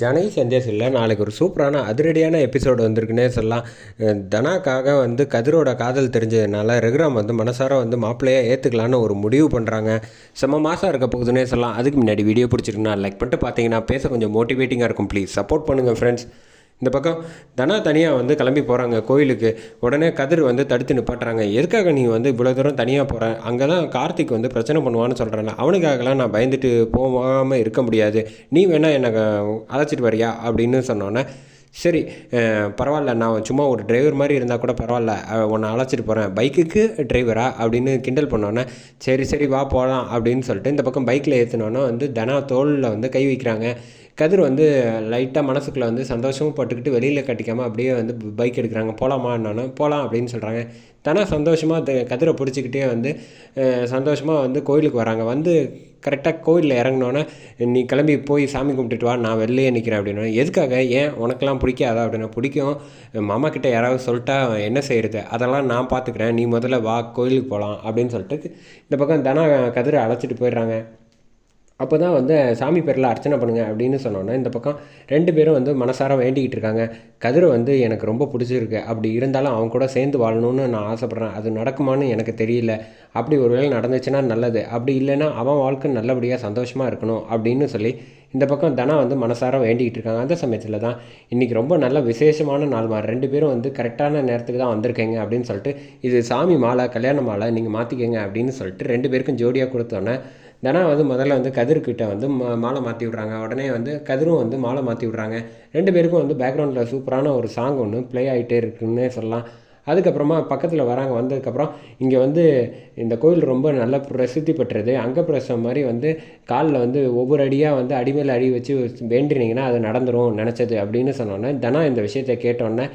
ஜனை சந்தேஷில் நாளைக்கு ஒரு சூப்பரான அதிரடியான எபிசோடு வந்திருக்குன்னே சொல்லலாம். தனாக்காக வந்து கதிரோட காதல் தெரிஞ்சதுனால ரகுராம் வந்து மனசார வந்து மாப்பிள்ளையாக ஏற்றுக்கலான்னு ஒரு முடிவு பண்ணுறாங்க செம்ம மாதம் இருக்க போகுதுன்னே சொல்லலாம். அதுக்கு முன்னாடி வீடியோ பிடிச்சிருக்குன்னா லைக் பண்ணிட்டு பார்த்தீங்கன்னா பேச கொஞ்சம் மோட்டிவேட்டிங்காக இருக்கும். ப்ளீஸ் சப்போர்ட் பண்ணுங்கள் ஃப்ரெண்ட்ஸ் இந்த பக்கம் தனா தனியாக வந்து கிளம்பி போகிறாங்க கோயிலுக்கு. உடனே கதிர் வந்து தடுத்து நிப்பாட்டுறாங்க. எதுக்காக நீ வந்து இவ்வளோ தூரம் தனியாக போகிறேன் அங்கே தான் கார்த்திக் வந்து பிரச்சனை பண்ணுவான்னு சொல்கிறேன் அவனுக்காகலாம் நான் பயந்துட்டு போகாமல் இருக்க முடியாது. நீ வேணால் என்னை அழைச்சிட்டு வரியா? அப்படின்னு சொன்னோன்னே சரி பரவாயில்ல நான் சும்மா ஒரு டிரைவர் மாதிரி இருந்தால் கூட பரவாயில்ல. உன்னை அழைச்சிட்டு போகிறேன் பைக்குக்கு டிரைவரா அப்படின்னு கிண்டல் பண்ணோன்னே சரி சரி வா போகலாம் அப்படின்னு சொல்லிட்டு இந்த பக்கம் பைக்கில் ஏற்றினோன்னே வந்து தனா தோளில் வந்து கை வைக்கிறாங்க. கதிர் வந்து லைட்டாக மனசுக்குள்ளே வந்து சந்தோஷமும் பட்டுக்கிட்டு வெளியில் கட்டிக்காமல் அப்படியே வந்து பைக் எடுக்கிறாங்க. போகலாமா போகலாமான்னு போகலாம் அப்படின்னு சொல்கிறாங்க தானே சந்தோஷமாக கதிரை பிடிச்சிக்கிட்டே வந்து சந்தோஷமாக வந்து கோயிலுக்கு வராங்க. வந்து கரெக்டாக கோயிலில் இறங்கினோன்னே நீ கிளம்பி போய் சாமி கும்பிட்டுட்டு வா நான் வெளிலேயே நிற்கிறேன் அப்படின்னா. எதுக்காக? ஏன் உனக்கெல்லாம் பிடிக்காதா? அப்படின்னா. பிடிக்கும். மாமா கிட்டே யாராவது சொல்லிட்டா என்ன செய்கிறது அதெல்லாம் நான் பார்த்துக்கிறேன் நீ முதல்ல வா கோயிலுக்கு போகலாம் அப்படின்னு சொல்லிட்டு இந்த பக்கம் தானே கதிரை அழைச்சிட்டு போயிடுறாங்க. அப்போ தான் வந்து சாமி பேரில் அர்ச்சனை பண்ணுங்க அப்படின்னு சொன்னோன்னே இந்த பக்கம் ரெண்டு பேரும் வந்து மனசார வேண்டிக்கிட்டு இருக்காங்க. கதிர் வந்து எனக்கு ரொம்ப பிடிச்சிருக்கு. அப்படி இருந்தாலும் அவன் கூட சேர்ந்து வாழணும்னு நான் ஆசைப்பட்றேன். அது நடக்குமான்னு எனக்கு தெரியல. அப்படி ஒருவேளை நடந்துச்சுன்னா நல்லது. அப்படி இல்லைன்னா அவன் வாழ்க்கை நல்லபடியாக சந்தோஷமாக இருக்கணும். அப்படின்னு சொல்லி இந்த பக்கம் தனா வந்து மனசார வேண்டிக்கிட்டு இருக்காங்க. அந்த சமயத்தில் தான் இன்றைக்கி ரொம்ப நல்ல விசேஷமான நாள் மாதிரி ரெண்டு பேரும் வந்து கரெக்டான நேரத்துக்கு தான் வந்திருக்கேங்க அப்படின்னு சொல்லிட்டு இது சாமி மாலை கல்யாண மாலை நீங்கள் மாற்றிக்கங்க அப்படின்னு சொல்லிட்டு ரெண்டு பேருக்கும் ஜோடியாக கொடுத்தோன்னே தனா வந்து முதல்ல வந்து கதிர்கிட்ட வந்து மா மாலை மாற்றி விட்றாங்க. உடனே வந்து கதிரும் வந்து மாலை மாற்றி விட்றாங்க. ரெண்டு பேருக்கும் வந்து பேக்ரவுண்டில் சூப்பரான ஒரு சாங் ஒன்று ப்ளே ஆகிட்டே இருக்குன்னே சொல்லலாம். அதுக்கப்புறமா பக்கத்தில் வராங்க. வந்ததுக்கப்புறம் இங்கே வந்து இந்த கோயில் ரொம்ப நல்ல பிரசித்தி பெற்றது. அங்கப்பிரசம் மாதிரி வந்து காலில் வந்து ஒவ்வொரு அடியாக வந்து அடி அடி வச்சு வேண்டினீங்கன்னா அது நடந்துடும் நினச்சது அப்படின்னு சொன்னோன்னே தனா இந்த விஷயத்தை கேட்டோன்னே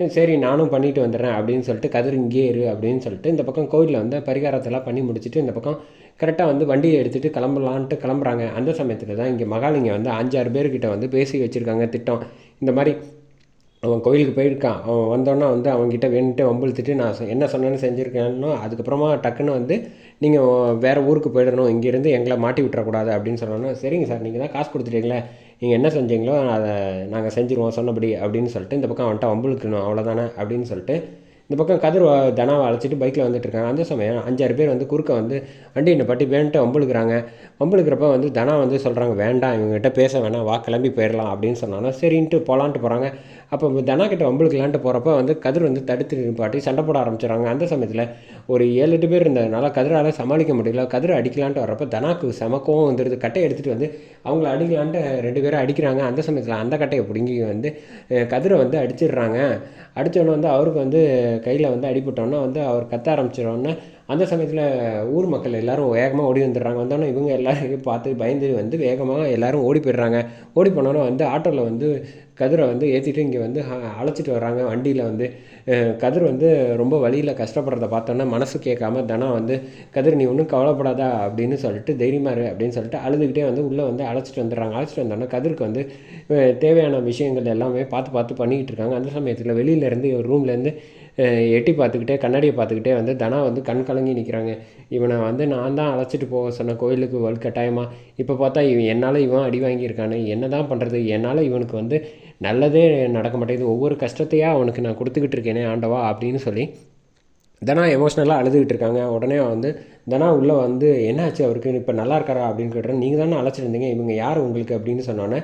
சரி நானும் பண்ணிட்டு வந்துடுறேன் அப்படின்னு சொல்லிட்டு கதிர் இங்கேயே இரு அப்படின்னு சொல்லிட்டு இந்த பக்கம் கோயிலில் வந்து பரிகாரத்தெல்லாம் பண்ணி முடிச்சுட்டு இந்த பக்கம் கரெக்டாக வந்து வண்டியை எடுத்துகிட்டு கிளம்பலான்ட்டு கிளம்புறாங்க. அந்த சமயத்தில் தான் இங்கே மகாலிங்க வந்து அஞ்சாறு பேர்கிட்ட வந்து பேசி வச்சுருக்காங்க திட்டம். இந்த மாதிரி அவன் கோயிலுக்கு போயிருக்கான். அவன் வந்தோன்னே வந்து அவங்ககிட்ட வேணுட்டு வம்புழுத்துட்டு நான் சொ- என்ன சொன்னேன்னு செஞ்சுருக்கேன்னு அதுக்கப்புறமா டக்குன்னு வந்து நீங்கள் வேறு ஊருக்கு போயிடணும். இங்கேருந்து எங்களை மாட்டி விட்டுறக்கூடாது அப்படின்னு சொன்னோன்னா சரிங்க சார் நீங்கள் தான் காசு கொடுத்துட்டீங்களே. நீங்கள் என்ன செஞ்சீங்களோ அதை நாங்கள் செஞ்சுருவோம் சொன்னபடி அப்படின்னு சொல்லிட்டு இந்த பக்கம் அவன்கிட்ட வம்புழுக்கணும் அவ்வளோதானே அப்படின்னு சொல்லிட்டு இந்த பக்கம் கதிர் தனாவை அழைச்சிட்டு பைக்கில் வந்துட்டு இருக்காங்க அந்த சமயம் அஞ்சாறு பேர் வந்து குறுக்க வந்து வண்டி என்னை பட்டி வேண்ட்டு வம்புழுக்கிறாங்க. வம்புழுக்கிறப்ப வந்து தனா வந்து சொல்கிறாங்க வேண்டாம் இவங்ககிட்ட பேச வேணாம் வா கிளம்பி போயிடலாம் அப்படின்னு சொன்னாலும் சரின்ட்டு போகலான்ட்டு போகிறாங்க அப்போ தனா கிட்ட வம்புழுக்கலான்ட்டு போகிறப்ப வந்து கதிர் வந்து தடுத்து நிப்பாட்டி சண்டை போட ஆரம்பிச்சிடுறாங்க. அந்த சமயத்தில் ஒரு ஏழு எட்டு பேர் இருந்ததுனால கதிரால் சமாளிக்க முடியல. கதிர் அடிக்கலான்ட்டு வரப்போ தனாக்கு சமக்கவும் வந்துடுது கட்டையை எடுத்துகிட்டு வந்து அவங்கள அடிக்கலான்ட்டு ரெண்டு பேரும் அடிக்கிறாங்க. அந்த சமயத்தில் அந்த கட்டையை பிடுங்கி வந்து கதிரை வந்து அடிச்சிடுறாங்க. அடித்தோடனே வந்து அவருக்கு வந்து கையில் வந்து அடிபட்டோன்னே வந்து அவர் கத்த ஆரம்பிச்சிடோன்னா அந்த சமயத்தில் ஊர் மக்கள் எல்லாரும் வேகமாக ஓடி வந்துடுறாங்க. வந்தோடனே இவங்க எல்லாரையும் பார்த்து பயந்து வந்து வேகமாக எல்லோரும் ஓடி போயிடுறாங்க. ஓடி போனோன்னே வந்து ஆட்டோவில் வந்து கதிரை வந்து ஏற்றிட்டு இங்கே வந்து அழைச்சிட்டு வர்றாங்க வண்டியில் வந்து. கதிர் வந்து ரொம்ப வழியில் கஷ்டப்படுறத பார்த்தோன்னே மனசு கேட்காம தனா வந்து கதிர் நீ ஒன்றும் கவலைப்படாதா? அப்படின்னு சொல்லிட்டு தைரியமாக இரு அப்படின்னு சொல்லிட்டு அழுதுகிட்டே வந்து உள்ளே வந்து அழைச்சிட்டு வந்துடுறாங்க. அழைச்சிட்டு வந்தோன்னே கதிருக்கு வந்து தேவையான விஷயங்கள் எல்லாமே பார்த்து பார்த்து பண்ணிக்கிட்டு இருக்காங்க. அந்த சமயத்தில் வெளியிலேருந்து ஒரு ரூம்லேருந்து எட்டி பார்த்துக்கிட்டே கண்ணாடியை பார்த்துக்கிட்டே வந்து தனா வந்து கண் கலங்கி நிற்கிறாங்க இவனை வந்து நான் தான் அழைச்சிட்டு போக சொன்ன கோயிலுக்கு வலுக்கட்டாயமாக இப்போ பார்த்தா இவன் என்னால் இவன் அடி வாங்கியிருக்கானு என்ன தான் பண்ணுறது என்னால் இவனுக்கு வந்து நல்லதே நடக்க மாட்டேங்குது. ஒவ்வொரு கஷ்டத்தையாக அவனுக்கு நான் கொடுத்துக்கிட்டு இருக்கேனே ஆண்டவா அப்படின்னு சொல்லி தனா எமோஷ்னலாக அழுதுகிட்டு இருக்காங்க. உடனே வந்து தனா உள்ளே வந்து என்னாச்சு அவருக்கு? இப்போ நல்லா இருக்காரா? அப்படின்னு கேட்டுறேன் நீங்கள் தானே அழைச்சிட்டு இருந்தீங்க இவங்க யார் உங்களுக்கு? அப்படின்னு சொன்னோன்னே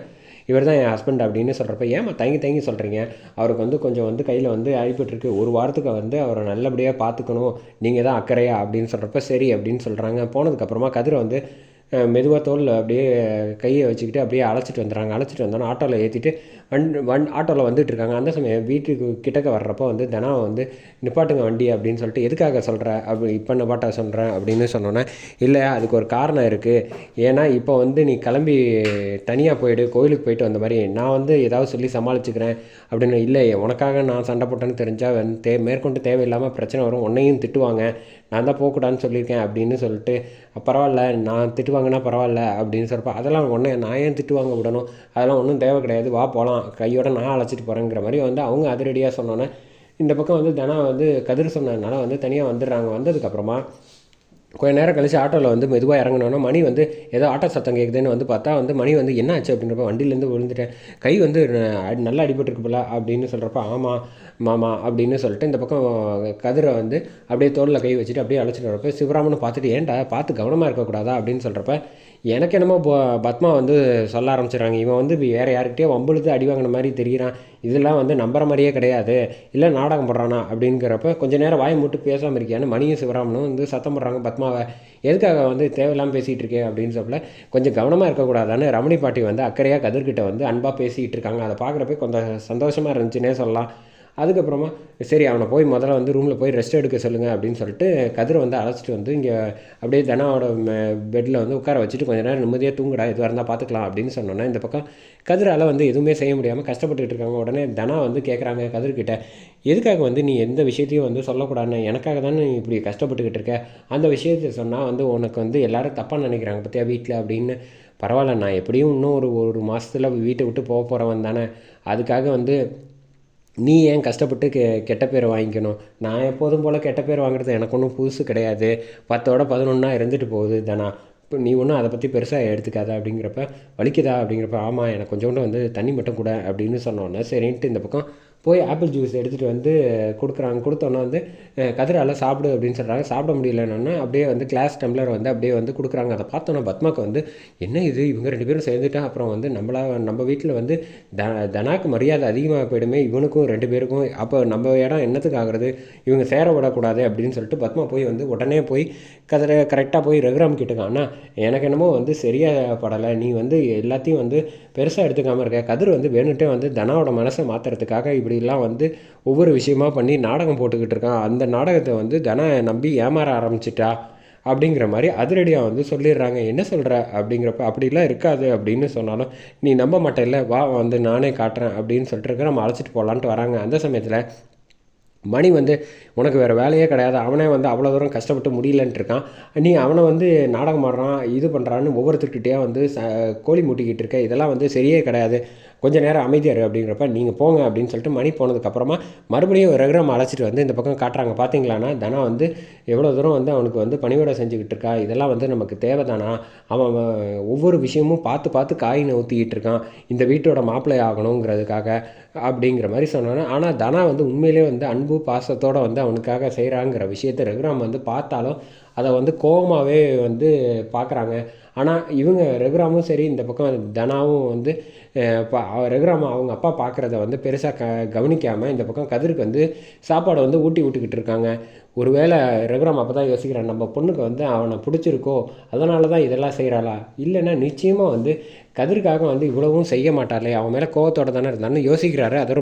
இவர் தான் என் ஹஸ்பண்ட் அப்படின்னு சொல்கிறப்ப ஏமா தங்கி தங்கி சொல்கிறீங்க அவருக்கு வந்து கொஞ்சம் வந்து கையில் வந்து அடிபட்டிருக்கு ஒரு வாரத்துக்கு வந்து அவரை நல்லபடியாக பார்த்துக்கணும். நீங்கள் தான் அக்கறையா அப்படின்னு சொல்கிறப்ப சரி அப்படின்னு சொல்கிறாங்க போனதுக்கப்புறமா கதிரை வந்து மெதுவாக தோலில் அப்படியே கையை வச்சுக்கிட்டு அப்படியே அழைச்சிட்டு வந்துடுறாங்க. அழைச்சிட்டு வந்தோன்னே ஆட்டோவில் ஏற்றிட்டு வண் வண் ஆட்டோவில் வந்துட்டு இருக்காங்க அந்த சமயம் வீட்டுக்கு கிட்டக்க வர்றப்போ வந்து தனாவை வந்து நிப்பாட்டுங்க வண்டி அப்படின்னு சொல்லிட்டு எதுக்காக சொல்கிற அப்படி இப்போ நிப்பாட்ட சொல்கிறேன் அப்படின்னு சொன்னோன்னே இல்லை அதுக்கு ஒரு காரணம் இருக்குது ஏன்னா இப்போ வந்து நீ கிளம்பி தனியாக போயிடு கோயிலுக்கு போயிட்டு வந்த மாதிரி. நான் வந்து ஏதாவது சொல்லி சமாளிச்சுக்கிறேன். அப்படின்னு இல்லை உனக்காக நான் சண்டை போட்டேன்னு தெரிஞ்சால் வந்து தே மேற்கொண்டு தேவையில்லாமல் பிரச்சனை வரும். உன்னையும் திட்டுவாங்க. நான் தான் போகக்கூடாதுன்னு சொல்லியிருக்கேன் அப்படின்னு சொல்லிட்டு பரவாயில்ல நான் திட்டுவாங்கன்னா பரவாயில்ல அப்படின்னு சொல்கிறப்ப அதெல்லாம் ஒன்றே நான் ஏன் திட்டுவாங்க விடணும்? அதெல்லாம் ஒன்றும் தேவை கிடையாது. வா போகலாம் கையோட நான் அழைச்சிட்டு போகிறேங்கிற மாதிரி வந்து அவங்க அதிரடியாக சொன்னோன்னே இந்த பக்கம் வந்து தனா வந்து கதிர் சொன்னதுனால வந்து தனியாக வந்துடுறாங்க. வந்ததுக்கப்புறமா கொஞ்ச நேரம் கழிச்சு ஆட்டோவில் வந்து மெதுவாக இறங்கினோன்னா மணி வந்து ஏதோ ஆட்டோ சத்தம் கேட்குதுன்னு வந்து பார்த்தா வந்து மணி வந்து என்ன ஆச்சு? அப்படின்றப்ப வண்டியிலேருந்து விழுந்துட்டேன். கை வந்து நல்லா அடிபட்டுருக்கு போல அப்படின்னு சொல்கிறப்ப ஆமாம் மாமா அப்படின்னு சொல்லிட்டு இந்த பக்கம் கதிரை வந்து அப்படியே தோளில் கை வச்சுட்டு அப்படியே அழைச்சிட்டு வரப்ப சிவராமனு பார்த்துட்டு ஏன்டா பார்த்து கவனமாக இருக்கக்கூடாதா? அப்படின்னு சொல்கிறப்ப எனக்கு என்னமோ ப- பத்மா வந்து சொல்ல ஆரம்பிச்சிடுறாங்க. இவன் வந்து வேறு யார்கிட்டயோ வம்புழுத்து அடி வாங்கின மாதிரி தெரிகிறான் இதெல்லாம் வந்து நம்புற மாதிரியே கிடையாது. இல்லை நாடகம் போடுறானா அப்படிங்கிறப்ப கொஞ்ச நேரம் வாய் மூட்டு பேசாமல் இருக்கியான்னு மணியும் சிவராமனும் வந்து சத்தம் போடுறாங்க பத்மாவை. எதுக்காக வந்து தேவையில்லாமல் பேசிகிட்டு இருக்கே அப்படின்னு சொல்லல. கொஞ்சம் கவனமாக இருக்கக்கூடாதான்னு ரமணி பாட்டி வந்து அக்கறையாக கதிர்கிட்ட வந்து அன்பாக பேசிகிட்டு இருக்காங்க. அதை பார்க்குறப்ப கொஞ்சம் சந்தோஷமாக இருந்துச்சுன்னே சொல்லலாம். அதுக்கப்புறமா சரி அவனை போய் முதல்ல வந்து ரூமில் போய் ரெஸ்ட் எடுக்க சொல்லுங்கள் அப்படின்னு சொல்லிட்டு கதிரை வந்து அழைச்சிட்டு வந்து இங்கே அப்படியே தனாவோட பெட்டில் வந்து உட்கார வச்சுட்டு கொஞ்ச நேரம் நிம்மதியாக தூங்குடா எதுவாக இருந்தால் பார்த்துக்கலாம் அப்படின்னு சொன்னோன்னா இந்த பக்கம் கதிரால் வந்து எதுவுமே செய்ய முடியாமல் கஷ்டப்பட்டுட்டு இருக்காங்க. உடனே தனா வந்து கேட்குறாங்க கதிர்கிட்ட எதுக்காக வந்து நீ எந்த விஷயத்தையும் வந்து சொல்லக்கூடாதுன்னு எனக்காக தானே நீ இப்படி கஷ்டப்பட்டுக்கிட்டு இருக்க? அந்த விஷயத்தை சொன்னால் வந்து உனக்கு வந்து எல்லோரும் தப்பாக நினைக்கிறாங்க பற்றியா வீட்டில் அப்படின்னு. பரவாயில்ல நான் எப்படியும் இன்னும் ஒரு ஒரு மாதத்தில் வீட்டை விட்டு போக போகிறவன் தானே. அதுக்காக வந்து நீ ஏன் கஷ்டப்பட்டு கெ கெட்ட பேர் வாங்கிக்கணும்? நான் எப்போதும் போல் கெட்ட பேர் வாங்குறது எனக்கு ஒன்றும் புதுசு கிடையாது. பத்தோட பதினொன்றா இருந்துட்டு போகுது தானா. இப்போ நீ ஒன்றும் அதை பற்றி பெருசாக எடுத்துக்காத அப்படிங்கிறப்ப வலிக்குதா அப்படிங்கிறப்ப ஆமாம் எனக்கு கொஞ்சோண்டு வந்து தண்ணி மட்டும் கூட அப்படின்னு சொன்னோன்னே சரின்ட்டு இந்த பக்கம் போய் ஆப்பிள் ஜூஸ் எடுத்துகிட்டு வந்து கொடுக்குறாங்க. கொடுத்தோன்னா வந்து கதிரால சாப்பிடு அப்படின்னு சொல்கிறாங்க சாப்பிட முடியலன்னா அப்படியே வந்து கிளாஸ் டம்ளர் வந்து அப்படியே வந்து கொடுக்குறாங்க. அதை பார்த்தோன்னா பத்மாக்கு வந்து என்ன இது? இவங்க ரெண்டு பேரும் சேர்ந்துட்டா அப்புறம் வந்து நம்மளா நம்ம வீட்டில் வந்து த தனாக்கு மரியாதை அதிகமாக போயிடுமே. இவனுக்கும் ரெண்டு பேருக்கும் அப்போ நம்ம இடம் என்னத்துக்கு ஆகிறது? இவங்க சேர விடக்கூடாது அப்படின்னு சொல்லிட்டு பத்மா போய் வந்து உடனே போய் கதிரை கரெக்டாக போய் ரகுராம் கேட்டுக்கான் ஆனால் எனக்கு என்னமோ வந்து சரியாக படலை. நீ வந்து எல்லாத்தையும் வந்து பெருசாக எடுத்துக்காமல் இருக்க. கதிர் வந்து வேணுட்டே வந்து தனாவோட மனசை மாற்றுறதுக்காக இப்படி இப்படிலாம் வந்து ஒவ்வொரு விஷயமா பண்ணி நாடகம் போட்டுக்கிட்டு இருக்கான். அந்த நாடகத்தை வந்து தன நம்பி ஏமாற ஆரம்பிச்சிட்டா அப்படிங்கிற மாதிரி அதிரடியாக வந்து சொல்லிடுறாங்க. என்ன சொல்கிற அப்படிங்கிறப்ப அப்படிலாம் இருக்காது அப்படின்னு சொன்னாலும் நீ நம்ப மாட்டேல்ல வா வந்து நானே காட்டுறேன் அப்படின்னு சொல்லிட்டு நம்ம அழைச்சிட்டு போகலான்ட்டு வராங்க. அந்த சமயத்தில் மணி வந்து உனக்கு வேறு வேலையே கிடையாது. அவனே வந்து அவ்வளோ தூரம் கஷ்டப்பட்டு முடியலன்ட்டு இருக்கான். நீ அவனை வந்து நாடகம் ஆடுறான் இது பண்ணுறான்னு ஒவ்வொருத்தர்கிட்டயே வந்து ச கோழி மூட்டிக்கிட்டு இருக்க. இதெல்லாம் வந்து சரியே கிடையாது. கொஞ்சம் நேரம் அமைதியாரு அப்படிங்கிறப்ப நீங்கள் போங்க அப்படின்னு சொல்லிட்டு மணி போனதுக்கப்புறமா மறுபடியும் ரகுராம் அழைச்சிட்டு வந்து இந்த பக்கம் காட்டுறாங்க. பார்த்தீங்களான்னா தனா வந்து எவ்வளோ தூரம் வந்து அவனுக்கு வந்து பணிவிடை செஞ்சுக்கிட்டு இருக்கா? இதெல்லாம் வந்து நமக்கு தேவைதானா? அவன் அவன் ஒவ்வொரு விஷயமும் பார்த்து பார்த்து காயினை ஊற்றிக்கிட்டு இருக்கான். இந்த வீட்டோட மாப்பிள்ளை ஆகணுங்கிறதுக்காக அப்படிங்கிற மாதிரி சொன்னானே ஆனால் தனா வந்து உண்மையிலே வந்து அன்பு பாசத்தோடு வந்து அவனுக்காக செய்கிறாங்கிற விஷயத்தை ரகுராம் வந்து பார்த்தாலும் அதை வந்து கோபமாகவே வந்து பார்க்குறாங்க. ஆனால் இவங்க ரகுராமும் சரி இந்த பக்கம் தனாவும் வந்து அஹ், பா- ரகுராம் அவங்க அப்பா பார்க்குறத வந்து பெருசாக க கவனிக்காமல் இந்த பக்கம் கதிருக்கு வந்து சாப்பாடை வந்து ஊட்டி விட்டுக்கிட்டு இருக்காங்க. ஒருவேளை ரகுராம் அப்போ தான் யோசிக்கிறான் நம்ம பொண்ணுக்கு வந்து அவனை பிடிச்சிருக்கோ அதனால தான் இதெல்லாம் செய்கிறாளா இல்லைன்னா நிச்சயமாக வந்து கதிர்க்காக வந்து இவ்வளவும் செய்ய மாட்டாளே அவன் மேலே கோவத்தோட தானே இருந்தான்னு யோசிக்கிறாரு. அதோட